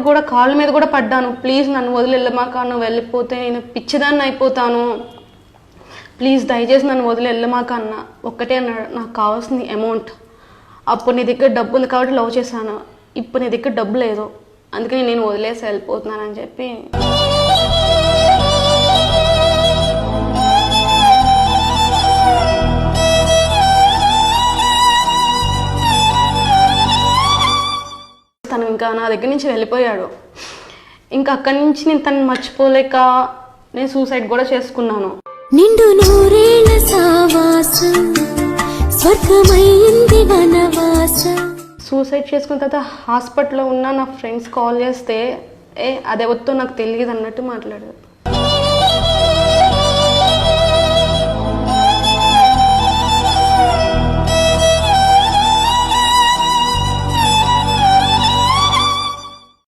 అప్పుడు కూడా కాళ్ళ మీద కూడా పడ్డాను. ప్లీజ్ నన్ను వదిలి వెళ్ళమాక నువ్వు వెళ్ళిపోతే నేను పిచ్చిదాన్ని అయిపోతాను. ప్లీజ్ దయచేసి నన్ను వదిలి వెళ్ళమాక అన్న. ఒక్కటే అన్నాడు. నాకు కావాల్సింది అమౌంట్ అప్పుడు నీ దగ్గర డబ్బులు కాబట్టి లవ్ చేశాను. ఇప్పుడు నీ దగ్గర డబ్బు లేదు. అందుకని నేను వదిలేసి వెళ్ళిపోతున్నానని చెప్పి తను ఇంకా నా దగ్గర నుంచి వెళ్ళిపోయాడు. ఇంకా అక్కడి నుంచి నేను తను మర్చిపోలేక నేను సూసైడ్ కూడా చేసుకున్నాను. నిండు నూరేళ్ళ సావాసం స్వర్గమైంది వనవాసం. సూసైడ్ చేసుకున్న తర్వాత హాస్పిటల్లో ఉన్న నా ఫ్రెండ్స్ కాల్ చేస్తే ఏ అదెవరితో నాకు తెలియదు అన్నట్టు మాట్లాడారు.